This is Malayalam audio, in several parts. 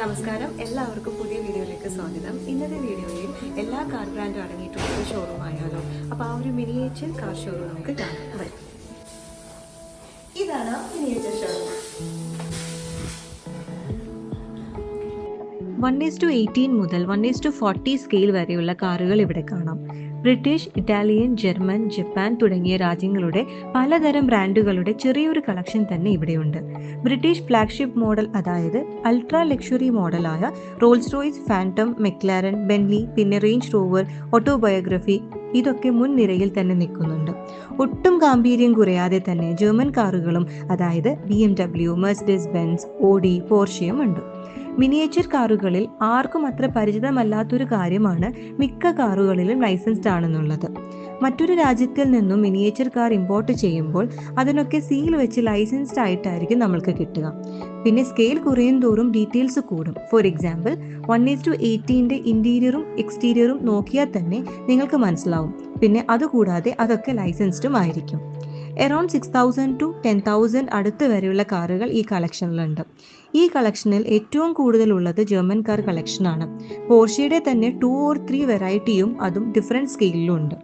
നമസ്കാരം. എല്ലാവർക്കും പുതിയ വീഡിയോയിലേക്ക് സ്വാഗതം. ഇന്നത്തെ വീഡിയോയിൽ എല്ലാ കാർ ബ്രാൻഡും അടങ്ങിയിട്ടുള്ള ഒരു ഷോറൂം ആയാലോ അപ്പോൾ ആ ഒരു മിനിയേച്ചർ കാർ ഷോറൂം നമുക്ക് കാണാൻ വരും. ഇതാണ് miniature showroom one is to eighteen മുതൽ one is to forty scale വരെയുള്ള കാറുകൾ ഇവിടെ കാണാം. ബ്രിട്ടീഷ് ഇറ്റാലിയൻ ജർമ്മൻ ജപ്പാൻ തുടങ്ങിയ രാജ്യങ്ങളുടെ പലതരം ബ്രാൻഡുകളുടെ ചെറിയൊരു കളക്ഷൻ തന്നെ ഇവിടെയുണ്ട്. ബ്രിട്ടീഷ് ഫ്ലാഗ്ഷിപ്പ് മോഡൽ അതായത് ultra luxury മോഡലായ Rolls Royce Phantom McLaren Bentley പിന്നെ റേഞ്ച് റോവർ ഓട്ടോബയോഗ്രഫി ഇതൊക്കെ മുൻനിരയിൽ തന്നെ നിൽക്കുന്നുണ്ട്. ഒട്ടും ഗാംഭീര്യം കുറയാതെ തന്നെ ജർമ്മൻ കാറുകളും അതായത് B M W Mercedes Benz Audi പോർഷയും ഉണ്ട്. മിനിയേച്ചർ കാറുകളിൽ ആർക്കും അത്ര പരിചിതമല്ലാത്തൊരു കാര്യമാണ് മിക്ക കാറുകളിലും ലൈസൻസ്ഡ് ആണെന്നുള്ളത്. മറ്റൊരു രാജ്യത്തിൽ നിന്നും മിനിയേച്ചർ കാർ ഇമ്പോർട്ട് ചെയ്യുമ്പോൾ അതിനൊക്കെ സീൽ വെച്ച് ലൈസൻസ്ഡ് ആയിട്ടായിരിക്കും നമ്മൾക്ക് കിട്ടുക. പിന്നെ സ്കെയിൽ കുറയും തോറും ഡീറ്റെയിൽസ് കൂടും. For example one is to എയ്റ്റീന്റെ ഇന്റീരിയറും എക്സ്റ്റീരിയറും നോക്കിയാൽ തന്നെ നിങ്ങൾക്ക് മനസ്സിലാവും. പിന്നെ അതുകൂടാതെ അതൊക്കെ ലൈസൻസ്ഡും ആയിരിക്കും. Around six thousand to ten thousand അടുത്ത് വരെയുള്ള കാറുകൾ ഈ കളക്ഷനിലുണ്ട്. ഈ കളക്ഷനിൽ ഏറ്റവും കൂടുതലുള്ളത് ജർമ്മൻ കാർ കളക്ഷനാണ് പോർഷ്യയുടെ തന്നെ ടു ഓർ ത്രീ വെറൈറ്റിയും അതും ഡിഫറെന്റ് സ്കെയിലും ഉണ്ട്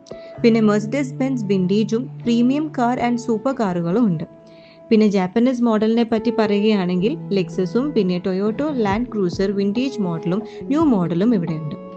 പിന്നെ മെഴ്സിഡസ് ബെൻസ് വിൻഡേജും പ്രീമിയം കാർ ആൻഡ് സൂപ്പർ കാറുകളും ഉണ്ട്. പിന്നെ ജാപ്പനീസ് മോഡലിനെ പറ്റി പറയുകയാണെങ്കിൽ ലെക്സസും പിന്നെ ടൊയോട്ടോ ലാൻഡ് ക്രൂസർ വിന്റേജ് മോഡലും ന്യൂ മോഡലും ഇവിടെയുണ്ട്.